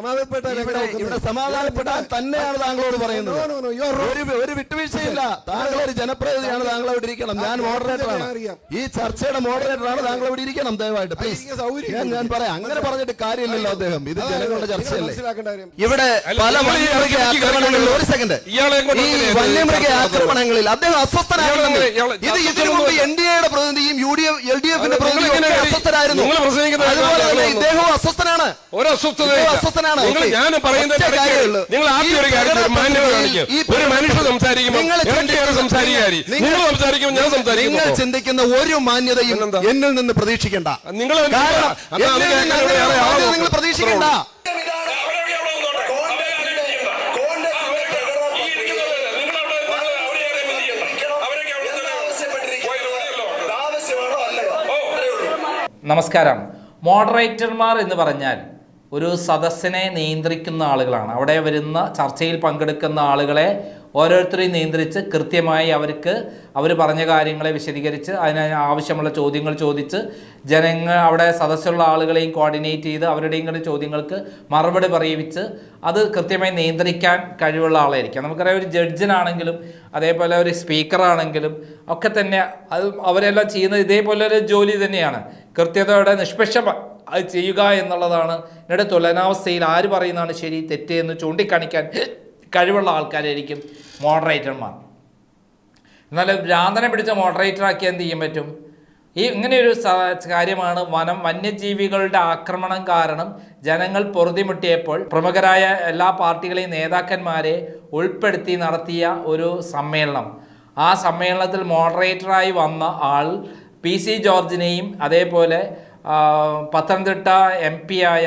സമാധാനപ്പെട്ടാൽ ഇവിടെ? സമാധാനപ്പെടാൻ തന്നെയാണ് താങ്കളോട് പറയുന്നത്. ഒരു വിട്ടുവീഴ്ചയില്ല. താങ്കൾ ഒരു ജനപ്രതിനിധിയാണ് താങ്കൾ അവിടെ ഇരിക്കണം. ഞാൻ മോഡറേറ്ററാണ്. ഈ ചർച്ചയുടെ മോഡറേറ്ററാണ് താങ്കൾ അവിടെ ഇരിക്കണം ദയവായിട്ട് പ്ലീസ് ഞാൻ പറയാം. അങ്ങനെ പറഞ്ഞിട്ട് കാര്യമില്ലല്ലോ അദ്ദേഹം. ഇത് ജനങ്ങളുടെ ചർച്ചയല്ലേ? ഇവിടെ പല വലിയ വന്യമൃഗ ആക്രമണങ്ങളിൽ ഒരു സെക്കൻഡ് ഈ വന്യമൃഗ ആക്രമണങ്ങളിൽ അദ്ദേഹം അസ്വസ്ഥനായിരുന്നു. ഇത് ഇതിനു മുമ്പ് എൻ ഡി എയുടെ പ്രതിനിധിയും U D F L D എഫിന്റെ പ്രതിനിധിയും അസ്വസ്ഥരായിരുന്നു. അതുപോലെ തന്നെ ഇദ്ദേഹവും അസ്വസ്ഥനാണ്. ഒരു അസ്വസ്ഥനാണ്. നിങ്ങൾ ഞാൻ പറയുന്നത്. നിങ്ങൾ ആദ്യം ഒരു കാര്യം മാന്യത കാണിക്കും. ഒരു മനുഷ്യൻ സംസാരിക്കുമ്പോൾ നിങ്ങൾ ചിന്തിക്കുന്ന- കയറി സംസാരിക്കുകയായി. നിങ്ങൾ സംസാരിക്കുമ്പോൾ ഞാൻ സംസാരിക്കും നിങ്ങൾ ചിന്തിക്കുന്ന ഒരു മാന്യതയും എന്നിൽ നിന്ന് പ്രതീക്ഷിക്കേണ്ട. നിങ്ങൾ നിങ്ങൾ. പ്രതീക്ഷിക്കേണ്ട. നമസ്കാരം. മോഡറേറ്റർമാർ എന്ന് പറഞ്ഞാൽ ഒരു സദസ്സിനെ നിയന്ത്രിക്കുന്ന ആളുകളാണ്. അവിടെ വരുന്ന ചർച്ചയിൽ പങ്കെടുക്കുന്ന ആളുകളെ ഓരോരുത്തരെയും നിയന്ത്രിച്ച് കൃത്യമായി അവർക്ക് അവർ പറഞ്ഞ കാര്യങ്ങളെ വിശദീകരിച്ച് അതിന് ആവശ്യമുള്ള ചോദ്യങ്ങൾ ചോദിച്ച് ജനങ്ങൾ അവിടെ സദസ്സുള്ള ആളുകളെയും കോർഡിനേറ്റ് ചെയ്ത് അവരുടെയും കൂടെ ചോദ്യങ്ങൾക്ക് മറുപടി പറയിപ്പിച്ച് അത് കൃത്യമായി നിയന്ത്രിക്കാൻ കഴിവുള്ള ആളായിരിക്കാം. നമുക്കറിയാം ഒരു ജഡ്ജിനാണെങ്കിലും അതേപോലെ ഒരു സ്പീക്കറാണെങ്കിലും ഒക്കെ തന്നെ അത് അവരെല്ലാം ചെയ്യുന്നത് ഇതേപോലെ ഒരു ജോലി തന്നെയാണ്. കൃത്യതയോടെ നിഷ്പക്ഷ അത് ചെയ്യുക എന്നുള്ളതാണ്. എന്നിട്ട് തുലനാവസ്ഥയിൽ ആര് പറയുന്നതാണ് ശരി തെറ്റ് എന്ന് ചൂണ്ടിക്കാണിക്കാൻ കഴിവുള്ള ആൾക്കാരായിരിക്കും മോഡറേറ്റർമാർ എന്നാൽ ഭ്രാന്തനെ പിടിച്ച മോഡറേറ്ററാക്കി എന്ത് ചെയ്യാൻ പറ്റും? ഈ ഇങ്ങനെയൊരു കാര്യമാണ് വനം വന്യജീവികളുടെ ആക്രമണം കാരണം ജനങ്ങൾ പൊറുതിമുട്ടിയപ്പോൾ പ്രമുഖരായ എല്ലാ പാർട്ടികളെയും നേതാക്കന്മാരെ ഉൾപ്പെടുത്തി നടത്തിയ ഒരു സമ്മേളനം. ആ സമ്മേളനത്തിൽ മോഡറേറ്ററായി വന്ന ആൾ പി സി ജോർജിനെയും അതേപോലെ പത്തനംതിട്ട എം പി ആയ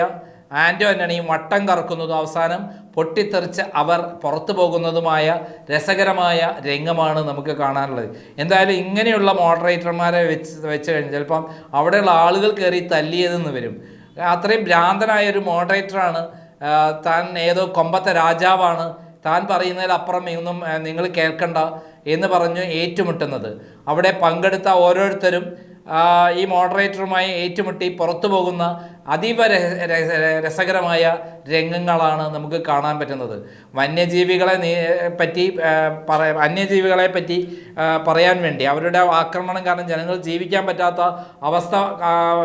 ആന്റോ ആന്റണിയും വട്ടം കറക്കുന്നതും അവസാനം പൊട്ടിത്തെറിച്ച് അവർ പുറത്തു പോകുന്നതുമായ രസകരമായ രംഗമാണ് നമുക്ക് കാണാനുള്ളത്. എന്തായാലും ഇങ്ങനെയുള്ള മോഡറേറ്റർമാരെ വെച്ച് വെച്ച് കഴിഞ്ഞാൽ ചിലപ്പം അവിടെയുള്ള ആളുകൾ കയറി തല്ലിയതെന്ന് വരും. അത്രയും ഭ്രാന്തനായ ഒരു മോഡറേറ്ററാണ് താൻ ഏതോ കൊമ്പത്തെ രാജാവാണ് താൻ പറയുന്നതിലപ്പുറം ഒന്നും ആ, നിങ്ങൾ കേൾക്കണ്ട എന്ന് പറഞ്ഞു ഏറ്റുമുട്ടുന്നത്. അവിടെ പങ്കെടുത്ത ഓരോരുത്തരും ഈ മോഡറേറ്ററുമായി ഏറ്റുമുട്ടി പുറത്തു പോകുന്ന അതീവ രസകരമായ രംഗങ്ങളാണ് നമുക്ക് കാണാൻ പറ്റുന്നത്. വന്യജീവികളെ പറ്റി വന്യജീവികളെ പറ്റി പറയാൻ വേണ്ടി അവരുടെ ആക്രമണം കാരണം ജനങ്ങൾ ജീവിക്കാൻ പറ്റാത്ത അവസ്ഥ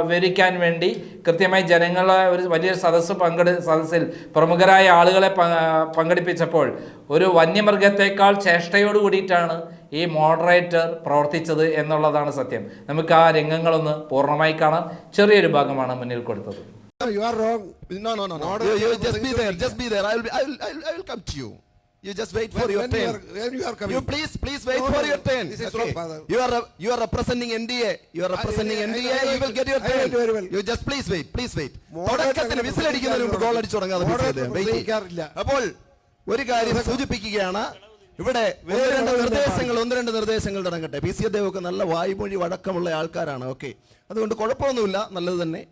വിവരിക്കാൻ വേണ്ടി കൃത്യമായി ജനങ്ങളെ ഒരു വലിയ സദസ്സ് പങ്കെടു സദസ്സിൽ പ്രമുഖരായ ആളുകളെ പങ്കെടുപ്പിച്ചപ്പോൾ ഒരു വന്യമൃഗത്തെക്കാൾ ചേഷ്ടയോട് കൂടിയിട്ടാണ് ഈ മോഡറേറ്റർ പ്രവർത്തിച്ചത് എന്നുള്ളതാണ് സത്യം നമുക്ക് ആ രംഗങ്ങളൊന്ന് പൂർണമായി കാണാം ചെറിയൊരു ഭാഗമാണ് മുന്നിൽ കൊടുത്തത് You are wrong. No, no, no, no. You, you just be there. Just be there. I will, be, I will, I will, I will come to you. You just wait for When- your when you turn. are- when you are coming. You please, please wait No, for no, your turn. this is Okay. wrong, father. You are, you are representing NDA. You are representing I- I- NDA. I- You will get your I turn. very well. You just please wait. Please wait. തുടക്കത്തിന് വിസിലടിക്കുന്നതിന് മുമ്പ് goal അടിച്ചു തുടങ്ങാതെ. അപ്പോൾ ഒരു കാര്യം സൂചിപ്പിക്കുകയാണ് ഇവിടെ ഒന്ന് രണ്ട് നിർദ്ദേശങ്ങൾ ഒന്ന് രണ്ട് നിർദ്ദേശങ്ങൾ തുടങ്ങട്ടെ. പി സി അദ്ദേഹമൊക്കെ നല്ല വായ്മൊഴി വഴക്കമുള്ള ആൾക്കാരാണ്. ഓക്കെ. അതുകൊണ്ട് കുഴപ്പമൊന്നുമില്ല. നല്ലത് തന്നെ.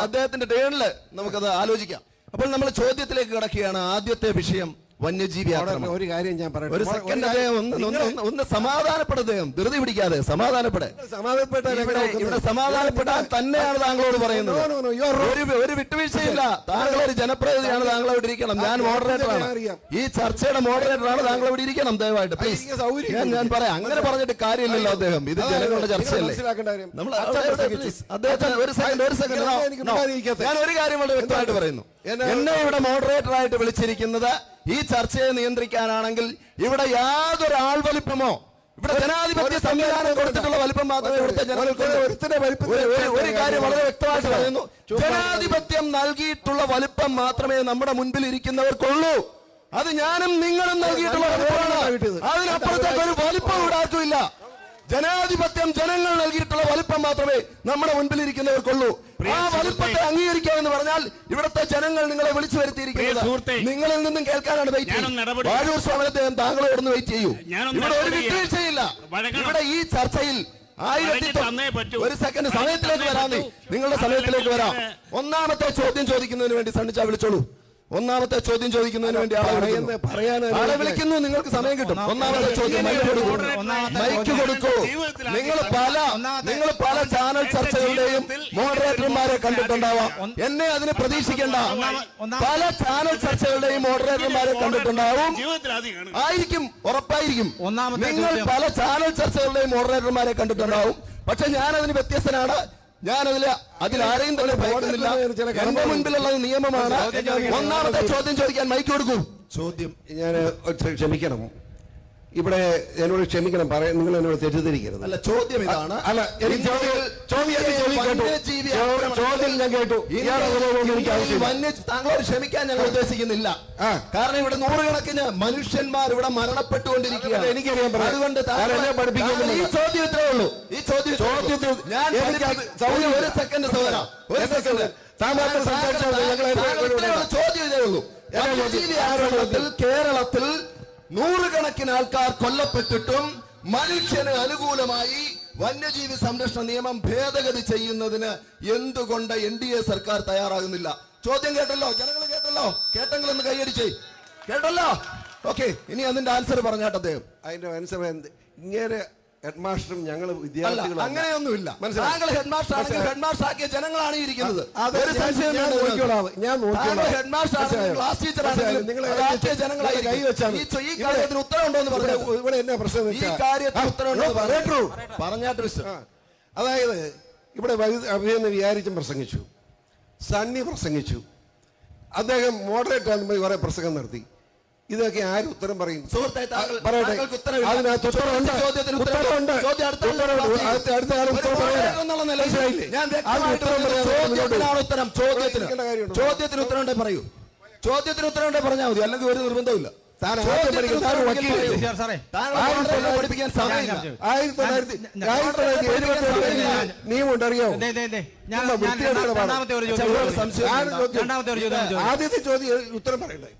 അദ്ദേഹത്തിന്റെ ടേണിൽ നമുക്കത് ആലോചിക്കാം. അപ്പോൾ നമ്മൾ ചോദ്യത്തിലേക്ക് കിടക്കുകയാണ്. ആദ്യത്തെ വിഷയം. വന്യജീവി ആക്രമണം. ഒരു കാര്യം ഞാൻ പറയട്ടെ. ഒരു സെക്കൻഡ് അദ്ദേഹം ഒന്ന് ഒന്ന് സമാധാനപ്പെട അദ്ദേഹം. ധൃതി പിടിക്കാതെ സമാധാനപ്പെടെ. സമാധാനപ്പെട്ടാൽ ഇവിടെ നോക്കുന്നത്? തന്നെയാണ് താങ്കളോട് പറയുന്നത്. ഒരു ഒരു വിട്ടുവീഴ്ചയില്ല. താങ്കൾ ഒരു ജനപ്രതിനിധിയാണ് താങ്കൾ അവിടെ ഇരിക്കണം. ഞാൻ മോഡറേറ്ററാണ് ഈ ചർച്ചയുടെ മോഡറേറ്ററാണ് താങ്കൾ അവിടെ ഇരിക്കണം ദയവായിട്ട്. പ്ലീസ് ഞാൻ ഞാൻ പറയാം. അങ്ങനെ പറഞ്ഞിട്ട് കാര്യമില്ലല്ലോ അദ്ദേഹം. ഇത് ജനങ്ങളുടെ ചർച്ചയല്ലേ? നമ്മൾ അദ്ദേഹത്തിന് ഒരു സെക്കൻഡ് ഒരു സെക്കൻഡ്. ഞാൻ ഒരു കാര്യം വളരെ വ്യക്തമായിട്ട് പറയുന്നു. എന്നെ- എന്നെ ഇവിടെ മോഡറേറ്റർ ആയിട്ട് വിളിച്ചിരിക്കുന്നത് ഈ ചർച്ചയെ നിയന്ത്രിക്കാനാണെങ്കിൽ ഇവിടെ യാതൊരു ആൾവലിപ്പമോ? ഇവിടെ ജനാധിപത്യ സംവിധാനം കൊടുത്തിട്ടുള്ള വലിപ്പം മാത്രമേ ഇവിടുത്തെ ഒരു- കാര്യം വളരെ വ്യക്തമായിട്ട് പറയുന്നു. ജനാധിപത്യം നൽകിയിട്ടുള്ള വലിപ്പം മാത്രമേ നമ്മുടെ മുൻപിൽ ഇരിക്കുന്നവർക്കുള്ളൂ. അത് ഞാനും നിങ്ങളും നൽകിയിട്ടുള്ള അതിനപ്പുറത്തേക്ക് ഒരു വലിപ്പം ഇവിടെ ജനാധിപത്യം ജനങ്ങൾ നൽകിയിട്ടുള്ള വലുപ്പം മാത്രമേ നമ്മുടെ മുൻപിൽ ഇരിക്കുന്നവർക്കുള്ളൂ ആ വലുപ്പത്തെ അംഗീകരിക്കുക എന്ന് പറഞ്ഞാൽ ഇവിടുത്തെ ജനങ്ങൾ നിങ്ങളെ വിളിച്ചു വരുത്തിയിരിക്കുന്നത് നിങ്ങളിൽ നിന്നും കേൾക്കാനാണ് വെയിറ്റ് വാഴൂർ സ്വാമിനത്തെ താങ്കളോടൊന്ന് വെയിറ്റ് ചെയ്യൂ. ഇവിടെ ഒരു. വിട്ടുവീഴ്ചയില്ല. ഇവിടെ ഈ ചർച്ചയിൽ ആയിരത്തി ഒരു സെക്കൻഡ് സമയത്തിലേക്ക് വരാമേ വരാം നിങ്ങളുടെ സമയത്തിലേക്ക് വരാം. ഒന്നാമത്തെ ചോദ്യം ചോദിക്കുന്നതിന് വേണ്ടി സണ്ണിച്ച വിളിച്ചോളൂ. ഒന്നാമത്തെ ചോദ്യം ചോദിക്കുന്നതിന് വേണ്ടി ആളെ. പറയാൻ ആളെ വിളിക്കുന്നു നിങ്ങൾക്ക് സമയം കിട്ടും. ഒന്നാമത്തെ ചോദ്യം മൈക്ക് കൊടുക്കൂ. മൈക്ക് കൊടുക്കൂ. നിങ്ങൾ പല നിങ്ങൾ പല ചാനൽ ചർച്ചകളുടെയും മോഡറേറ്റർമാരെ കണ്ടിട്ടുണ്ടാവാം. എന്നെ അതിന് പ്രതീക്ഷിക്കേണ്ട. പല ചാനൽ ചർച്ചകളുടെയും മോഡറേറ്റർമാരെ കണ്ടിട്ടുണ്ടാവും. ആയിരിക്കും ഉറപ്പായിരിക്കും. നിങ്ങൾ പല ചാനൽ ചർച്ചകളുടെയും മോഡറേറ്റർമാരെ കണ്ടിട്ടുണ്ടാവും. പക്ഷെ ഞാൻ അതിന് വ്യത്യസ്തനാണ്. അതിൽ ആരെയും തന്നെ ഭയക്കുന്നില്ല. എന്റെ മുൻപിലുള്ളത് നിയമമാണ്. ഒന്നാമത്തെ ചോദ്യം ചോദിക്കാൻ മൈക്ക് കൊടുക്കൂ. ചോദ്യം ഞാൻ ക്ഷമിക്കണം. ഇവിടെ എന്നോട് ക്ഷമിക്കണം പറയാൻ നിങ്ങൾ എന്നോട് തെറ്റിദ്ധരിക്കരുത്. അല്ല ചോദ്യം ഇതാണ്. അല്ല എനിക്ക് ചോദ്യം ചോദ്യം ഞാൻ കേട്ടു. താങ്കളോട് ക്ഷമിക്കാൻ ഞങ്ങൾ ഉദ്ദേശിക്കുന്നില്ല. കാരണം ഇവിടെ നൂറുകണക്കിന് മനുഷ്യന്മാർ ഇവിടെ മരണപ്പെട്ടുകൊണ്ടിരിക്കുകയാണ്. എനിക്കറിയാം അതുകൊണ്ട്. ഈ ചോദ്യം ഇത്രേ ഉള്ളൂ. ഈ ചോദ്യം ചോദ്യത്തിൽ ഞാൻ ഒരു സെക്കൻഡ് സഹോദര ഒരു സെക്കൻഡ്. താങ്കൾ ചോദ്യം ഇതേ ഉള്ളൂ. ചോദ്യം? കേരളത്തിൽ നൂറുകണക്കിന് ആൾക്കാർ കൊല്ലപ്പെട്ടിട്ടും മനുഷ്യന് അനുകൂലമായി വന്യജീവി സംരക്ഷണ നിയമം ഭേദഗതി ചെയ്യുന്നതിന് എന്തുകൊണ്ട് എൻ ഡി എ സർക്കാർ തയ്യാറാകുന്നില്ല? ചോദ്യം കേട്ടല്ലോ? ജനങ്ങൾ കേട്ടല്ലോ? കേട്ടെങ്കിൽ ഒന്ന് കൈയടിച്ചേ. കേട്ടല്ലോ? ഓക്കെ ഇനി അതിന്റെ ആൻസർ പറഞ്ഞാട്ടെ അദ്ദേഹം. അതിന്റെ ആൻസർ ഇങ്ങനെ ഹെഡ് മാസ്റ്ററും ഞങ്ങൾ വിദ്യാർത്ഥികളും അങ്ങനെയൊന്നുമില്ല. താങ്കൾ ഹെഡ് മാസ്റ്റർ ആണെങ്കിൽ മനസ്സിലായി. ഹെഡ് മാസ്റ്റർ ആക്കിയ ജനങ്ങളാണ് ഇരിക്കുന്നത്. ഞാൻ- ഹെഡ് മാസ്റ്റർ ആണെങ്കിലും ക്ലാസ് ടീച്ചർ ആണെങ്കിലും. ഈ കാര്യത്തിന് ഉത്തരവുണ്ടോ എന്ന് പറഞ്ഞു ഇവിടെ- എന്നാ പ്രശ്നം ഈ കാര്യത്തിന് ഉത്തരം ഉണ്ടോ. പറഞ്ഞാട്ട് അതായത് ഇവിടെ അഭിനന്ദ വിചാരിച്ചും പ്രസംഗിച്ചു. സണ്ണി പ്രസംഗിച്ചു. അദ്ദേഹം മോഡറേറ്റ് ആകുമ്പോൾ കുറെ പ്രസംഗം നടത്തി. ഇതൊക്കെ ആര് ഉത്തരം പറയും? പറയട്ടെ. അതിനകത്ത് ഉത്തരവുണ്ട്. ചോദ്യത്തിന് ഉത്തരവുണ്ട്. അടുത്ത ഉത്തരവുണ്ട്. ഒരു ഉത്തരം പറയാം മുന്നോട്ട് ചോദ്യത്തിന്. ചോദിക്കേണ്ട ചോദ്യത്തിന് ഉത്തരം ഉണ്ടെങ്കിൽ പറയൂ. ചോദ്യത്തിന് ഉത്തരം ഉണ്ടെങ്കിൽ പറഞ്ഞാൽ മതി. അല്ലെങ്കിൽ ഒരു നിർബന്ധമില്ല താൻ ആദ്യം ചോദ്യത്തിന് പഠിക്കും. താൻ വക്കീലല്ലേ? ആയിരത്തി തൊള്ളായിരത്തി തൊള്ളായിരത്തി തൊള്ളായിരത്തി എഴുപത്തി നിയമമുണ്ട് ആദ്യത്തെ ചോദ്യം ഉത്തരം പറയണ്ടേ?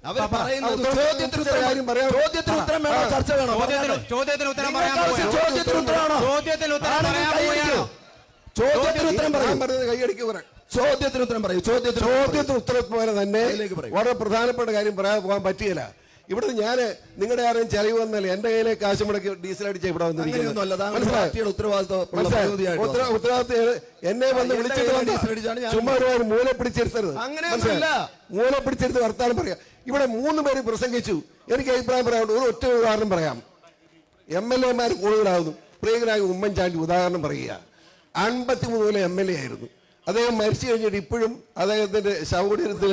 ചർച്ച വേണോ. ചോദ്യത്തിന് ഉത്തരം. ചോദ്യത്തിന് ഉത്തരമാണോ ചോദ്യത്തിന് ഉത്തരം? ചോദ്യത്തിന് ഉത്തരം പറയാൻ പറഞ്ഞത് കൈയടിക്ക് പറയാം ചോദ്യത്തിന് ഉത്തരം പറയൂ. ചോദ്യത്തിന്. ചോദ്യത്തിന് ഉത്തരം പോലെ തന്നെ. വളരെ പ്രധാനപ്പെട്ട കാര്യം പറയാൻ പോകാൻ പറ്റിയില്ല. ഇവിടെ ഞാൻ നിങ്ങളുടെ ആരെയും ചെലവ് വന്നല്ലേ? എന്റെ കയ്യിലെ കാശ് മുടക്കി ഡീസൽ അടിച്ച ഇവിടെ ഉത്തരവാദിത്വം എന്നെ വന്ന് വിളിച്ചിട്ട് ചുമ്മാ ഒരു മൂല പിടിച്ചെടുത്തരുത്? മൂല പിടിച്ചെടുത്ത് വർത്താനം പറയാം. ഇവിടെ മൂന്ന് പേര് പ്രസംഗിച്ചു. എനിക്ക് അഭിപ്രായം പറയാനുണ്ട് ഒരു ഒറ്റ ഉദാഹരണം പറയാം. എം എൽ എമാർ കൂടുതലാകുന്നു പ്രിയങ്കരായ ഉമ്മൻചാണ്ടി ഉദാഹരണം പറയുക. അൻപത്തി മൂന്നിലെ എം എൽ എ ആയിരുന്നു. അദ്ദേഹം മരിച്ചു കഴിഞ്ഞിട്ട് ഇപ്പോഴും അദ്ദേഹത്തിന്റെ ശവകുടീരത്തിൽ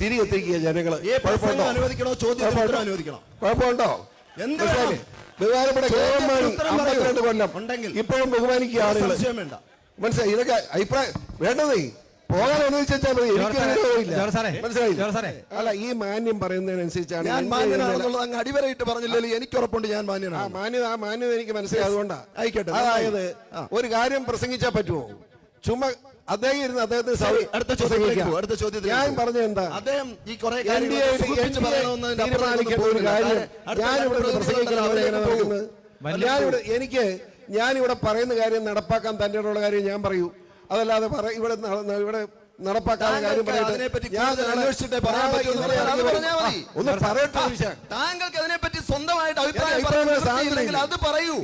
തിരികെത്തിക്കുക ജനങ്ങൾ. ഈ പ്രസംഗം കുഴപ്പമുണ്ടോ? അനുവദിക്കണോ? കുഴപ്പമുണ്ടോ? അനുവദിക്കണോ? കുഴപ്പമുണ്ടോ? എന്ത് ബഹുമാനപ്പെട്ട. അമ്പത്തിരണ്ട് കൊല്ലം ഇപ്പോഴും ബഹുമാനിക്കുക ആളുകൾ മനസ്സിലായി? ഇതൊക്കെ അഭിപ്രായം വേണ്ടതേ? പോകാൻ അനുവദിച്ചാൽ മതി. മനസ്സിലായില്ലേ? അല്ല ഈ മാന്യം പറയുന്നതിനനുസരിച്ചാണ് ഞാൻ മാന്യനാണെന്നുള്ളത് അങ്ങ് അടിവരയിട്ട് പറഞ്ഞില്ലല്ലോ. എനിക്ക് ഉറപ്പുണ്ട് ഞാൻ ആ മാന്യനാണ്. മാന്യത ആ മാന്യത എനിക്ക് മനസ്സിലായി അതുകൊണ്ടാ ആയിക്കോട്ടെ. അതായത് ഒരു കാര്യം പ്രസംഗിച്ചാൽ പറ്റുമോ ചുമ്മാ അദ്ദേഹം ഇരുന്ന് അദ്ദേഹത്തിന് അടുത്ത ചോദ്യത്തിലേക്ക് അടുത്ത ചോദ്യത്തിൽ ഞാൻ. പറഞ്ഞ എന്താ അദ്ദേഹം ഈ കുറെ ഞാനിവിടെ എനിക്ക് ഞാനിവിടെ പറയുന്ന കാര്യം നടപ്പാക്കാൻ തന്റെ ഉള്ള കാര്യം ഞാൻ പറയൂ അതല്ലാതെ ഇവിടെ ഇവിടെ നടപ്പാക്കാൻ കാര്യം പറയട്ടെ. ഞാൻ പറയാൻ പറയാം. മതി. ആ, ഒന്ന് പറയട്ടെ. താങ്കൾക്ക് അതിനെപ്പറ്റി സ്വന്തമായിട്ട് അഭിപ്രായം അഭിപ്രായം പറയാൻ പറയാൻ നിവൃത്തിയില്ലെങ്കിൽ സാധ്യതയില്ല. അത് പറയൂ.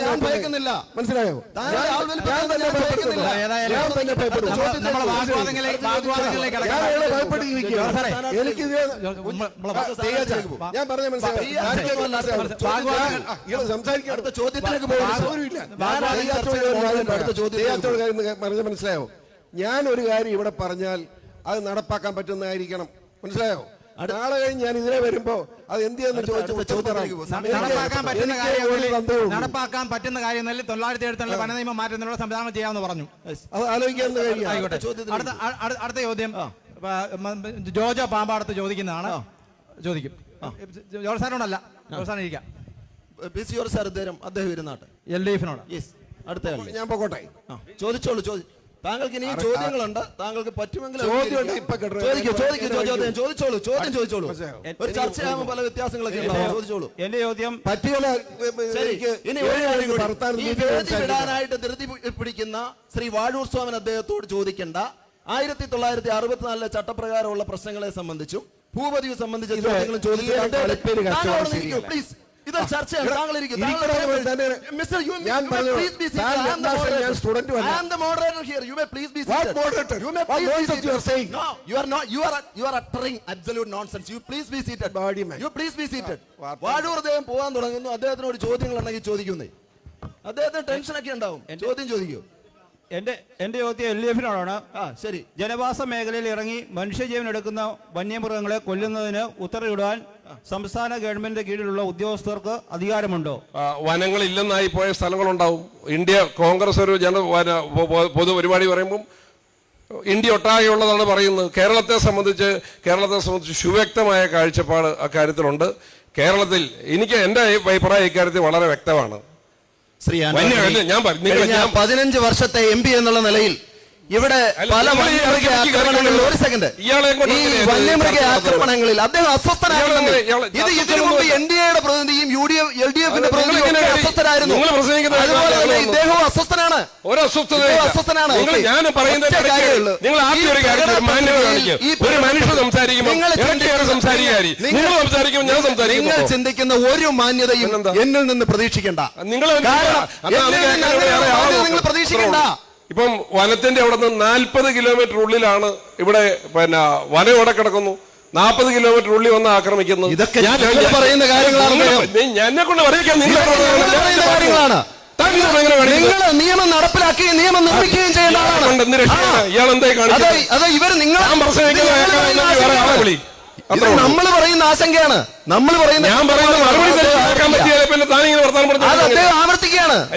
ഞാൻ ഭയക്കുന്നില്ല. മനസ്സിലായോ? എനിക്ക്. ഞാൻ പറഞ്ഞ മനസ്സിലായി? അടുത്ത സംസാരിക്കാൻ അടുത്ത ചോദ്യത്തിലേക്ക് മനസ്സിലായോ? ഞാൻ ഒരു കാര്യം ഇവിടെ പറഞ്ഞാൽ അത് നടപ്പാക്കാൻ പറ്റുന്നതായിരിക്കണം. മനസ്സിലായോ? നാളെ കഴിഞ്ഞ് ഞാൻ ഇതിനെ വരുമ്പോ അത് എന്ത് ചെയ്യുന്നു അടുത്ത- ചോദിച്ചു നടപ്പാക്കാൻ പറ്റുന്ന കാര്യങ്ങളിൽ നടപ്പാക്കാൻ പറ്റുന്ന കാര്യങ്ങളിൽ തൊള്ളായിരത്തി എഴുപത്തിരണ്ടിലെ വന നിയമം മാറ്റുന്നതിനുള്ള സംവിധാനം ചെയ്യാമെന്ന് പറഞ്ഞു. അത് ആലോചിക്കാൻ കഴിയാം ആയിക്കോട്ടെ. അടുത്ത ചോദ്യം. ജോജോ പാമ്പാടത്ത് ചോദിക്കുന്നതാണ്. ചോദിക്കും. ജോർജ് സാറിനോടല്ല. ജോർജ് സാറിന് ഇരിക്കാം പി സി ജോർസാർ സാർ അദ്ദേഹം അദ്ദേഹം ഇരുന്നാട്ടെ. L D എഫിനോട്. അടുത്ത ഞാൻ പോകട്ടെ. ചോദിച്ചോളൂ ചോദി താങ്കൾക്ക് ഇനിയും ചോദ്യങ്ങളുണ്ട്. താങ്കൾക്ക് പറ്റുമെങ്കിൽ ചോദ്യം ചോദിച്ചോളൂ ചോദ്യം ചോദിച്ചോളൂ. ഒരു ചർച്ചയാകുമ്പോൾ പല വ്യത്യാസങ്ങളൊക്കെ ഉണ്ടാവും. ചോദിച്ചോളൂ. എന്റെ ചോദ്യം പറ്റിയല്ല ഇനി ഒരു കാര്യം കൂടി. വിടാനായിട്ട് ധൃതി പിടിക്കുന്ന ശ്രീ വാഴൂർ സ്വാമൻ അദ്ദേഹത്തോട് ചോദിക്കേണ്ട. ആയിരത്തി തൊള്ളായിരത്തി അറുപത്തിനാലിലെ ചട്ടപ്രകാരമുള്ള പ്രശ്നങ്ങളെ സംബന്ധിച്ചും ഭൂപതിയെ സംബന്ധിച്ച ചോദ്യങ്ങളും ഈ ചോദിച്ചിട്ടുണ്ട് പോവാൻ തുടങ്ങുന്നു. അദ്ദേഹത്തിനോട് ചോദ്യങ്ങൾ ഉണ്ടെങ്കിൽ ചോദിക്കുന്നേ. അദ്ദേഹത്തിന് ടെൻഷൻ ഉണ്ടാവും. ചോദ്യം ചോദിക്കൂ. എന്റെ എന്റെ ചോദ്യം എൽ ഡി എഫിനോടാണ് ശരി. ജനവാസ മേഖലയിൽ ഇറങ്ങി മനുഷ്യജീവൻ എടുക്കുന്ന വന്യമൃഗങ്ങളെ കൊല്ലുന്നതിന് ഉത്തരവിടാൻ സംസ്ഥാന ഗവൺമെന്റിന്റെ കീഴിലുള്ള ഉദ്യോഗസ്ഥർക്ക് അധികാരമുണ്ടോ? വനങ്ങൾ ഇല്ലെന്നായി പോയ സ്ഥലങ്ങളുണ്ടാവും. ഇന്ത്യ കോൺഗ്രസ് ഒരു ജന പൊതുപരിപാടി പൊ- പൊ- പൊതു പരിപാടി പറയുമ്പം ഇന്ത്യ ഒട്ടാകെയുള്ളതാണ് പറയുന്നത്. കേരളത്തെ സംബന്ധിച്ച് കേരളത്തെ സംബന്ധിച്ച് സുവ്യക്തമായ കാഴ്ചപ്പാട് അക്കാര്യത്തിലുണ്ട്. കേരളത്തിൽ എനിക്ക് എന്റെ അഭിപ്രായം ഇക്കാര്യത്തിൽ വളരെ വ്യക്തമാണ്. ശ്രീ ഞാൻ പതിനഞ്ച് വർഷത്തെ എം പി എന്നുള്ള നിലയിൽ ഇവിടെ പല വന്യമൃഗ ആക്രമണങ്ങളിൽ ഒരു സെക്കൻഡ് ഈ വന്യമൃഗ ആക്രമണങ്ങളിൽ അദ്ദേഹം അസ്വസ്ഥനായിരുന്നു ഇത് ഇതിനു മുമ്പ് എൻ ഡി എയുടെ പ്രതിനിധിയും U D F L D എഫിന്റെ പ്രതിനിധിയും അസ്വസ്ഥരായിരുന്നു. അതുപോലെ തന്നെ ഇദ്ദേഹവും അസ്വസ്ഥനാണ്. ഒരു അസ്വസ്ഥനാണ്. നിങ്ങൾ ഞാൻ പറയുന്നത്. നിങ്ങൾ ആദ്യം ഒരു കാര്യം ഒരു പത്രികയിൽ സംസാരിക്കുമ്പോൾ നിങ്ങൾ സംസാരിക്കുമ്പോൾ ഞാൻ നിങ്ങൾ ചിന്തിക്കുന്ന ഒരു മാന്യതയും എന്നിൽ നിന്ന് പ്രതീക്ഷിക്കേണ്ട. നിങ്ങൾ നിങ്ങൾ പ്രതീക്ഷിക്കണ്ട. ഇപ്പം വനത്തിന്റെ അവിടെ നിന്ന് നാൽപ്പത് കിലോമീറ്റർ ഉള്ളിലാണ് ഇവിടെ പിന്നെ വനം ഇവിടെ കിടക്കുന്നു. നാൽപ്പത് കിലോമീറ്റർ ഉള്ളിൽ വന്ന് ആക്രമിക്കുന്നു. ഇതൊക്കെ ഞാൻ പറയുന്ന കാര്യങ്ങളാണ്. എന്നെ കൊണ്ട് പറയിക്കാൻ നിങ്ങൾ പറയുന്ന കാര്യങ്ങളാണ്. നിങ്ങൾ നിയമം നടപ്പിലാക്കുകയും നിയമം നിർമ്മിക്കുകയും ചെയ്യേണ്ട ആളാണ്. ഇയാൾ എന്തായി കാണിക്കുന്നത് അതെ ഇവർ നിങ്ങൾ ഉള്ളൂ. നമ്മൾ പറയുന്ന ആശങ്കയാണ്. നമ്മൾ പറയുന്ന ഞാൻ പറയുന്ന മറുപടി ആവർത്തിക്കുകയാണ്.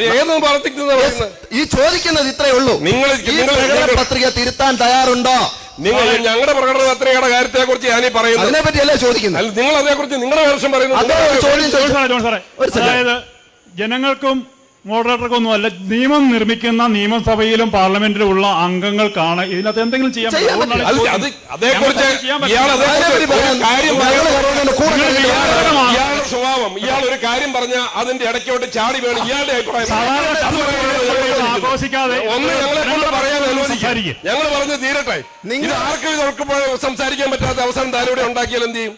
ഈ ചോദിക്കുന്നത് ഇത്രയേ ഉള്ളൂ. നിങ്ങൾ- പത്രിക തിരുത്താൻ തയ്യാറുണ്ടോ? നിങ്ങൾ ഞങ്ങളുടെ പ്രകടന പത്രികയുടെ കാര്യത്തെ കുറിച്ച് ഞാൻ ഈ പറയുന്നത്. അതിനെ പറ്റിയല്ലേ ചോദിക്കുന്നത്? അല്ല നിങ്ങൾ അതേക്കുറിച്ച് നിങ്ങളുടെ വർഷം പറയുന്നത്. അതായത് ജനങ്ങൾക്കും മോഡറേറ്റർക്കും അല്ല നിയമം നിർമ്മിക്കുന്ന നിയമസഭയിലും പാർലമെന്റിലും ഉള്ള അംഗങ്ങൾക്കാണ് ഇതിനകത്ത് എന്തെങ്കിലും ചെയ്യാൻ സ്വഭാവം ഇയാൾ ഒരു കാര്യം പറഞ്ഞ അതിന്റെ ഇടയ്ക്കോട്ട് ചാടി വേണം ഇയാളുടെ അഭിപ്രായം. സാധാരണ ഞങ്ങൾ ആഘോഷിക്കാതെ ഒന്ന് ഞങ്ങളെ കൊണ്ട് പറയാൻ അനുവദിക്കും. ഞങ്ങൾ പറഞ്ഞ് തീരട്ടെ. നിങ്ങൾ ആർക്കും സംസാരിക്കാൻ പറ്റാത്ത അവസരം താരോടെ ഉണ്ടാക്കിയാൽ എന്ത് ചെയ്യും?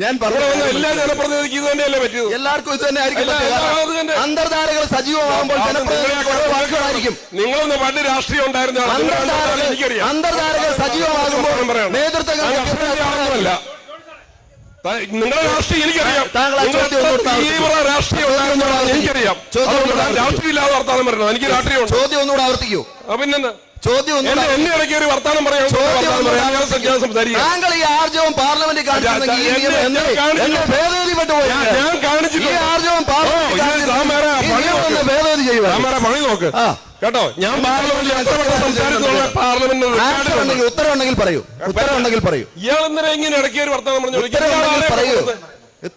ഞാൻ പറഞ്ഞു എല്ലാ ജനപ്രതിനിധിക്ക് ഇത് തന്നെയല്ലേ പറ്റിയത്? എല്ലാവർക്കും ഇത് തന്നെ ആയിരിക്കും. അന്തർധാരകൾ സജീവമാകുമ്പോൾ ജനപ്രതിനിധികളായിരിക്കും നിങ്ങളൊന്ന് പണ്ട് രാഷ്ട്രീയം ഉണ്ടായിരുന്ന അന്തർധാരകൾ സജീവമാകുമ്പോൾ രാഷ്ട്രീയ നിങ്ങളുടെ രാഷ്ട്രീയം എനിക്കറിയാം. തീവ്ര രാഷ്ട്രീയം ഉണ്ടായിരുന്ന എനിക്കറിയാം. രാഷ്ട്രീയം ഇല്ലാതെ വർത്താനം പറയണം. എനിക്ക് രാഷ്ട്രീയം ചോദ്യം ഒന്നുകൂടെ ആവർത്തിക്കൂ. പിന്നെന്താ? ചോദ്യം എന്നെ ഇടയ്ക്ക് ഒരു പറയാം. താങ്കൾ ഈ ആർജവം പാർലമെന്റ് ഞാൻ- ഭേദഗതി. ആർജവം നോക്ക്. ഭേദഗതി ചെയ്യുവാൻ പണി നോക്ക്. കേട്ടോ? ഞാൻ പാർലമെന്റിൽ ഉണ്ടെങ്കിൽ ഉത്തരവുണ്ടെങ്കിൽ പറയൂ. ഉത്തരവുണ്ടെങ്കിൽ പറയൂ. ഇയാൾ എന്തിനാ ഇങ്ങനെ ഇടയ്ക്ക് ഒരു വർത്തമാനം പറഞ്ഞു പറയൂ.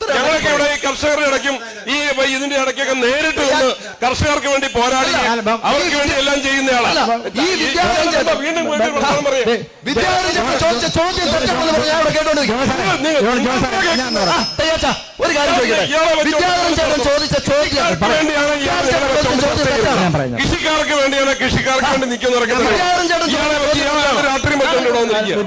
ഞങ്ങളൊക്കെ ഇവിടെ ഈ കർഷകരുടെ ഇടയ്ക്കും ഈ ഇതിന്റെ ഇടയ്ക്കൊക്കെ നേരിട്ട് വന്ന് കർഷകർക്ക് വേണ്ടി പോരാടി അവർക്ക് വേണ്ടി എല്ലാം ചെയ്യുന്നയാളാണ് വീണ്ടും വീണ്ടും പറയാം. ഒരു കാര്യം ചോദിക്കട്ടെ? കൃഷിക്കാർക്ക് വേണ്ടിയാണ് കൃഷിക്കാർക്ക് വേണ്ടി നിൽക്കുന്നവരൊക്കെ രാത്രി മറ്റും ഇവിടെ വന്നിരിക്കുക.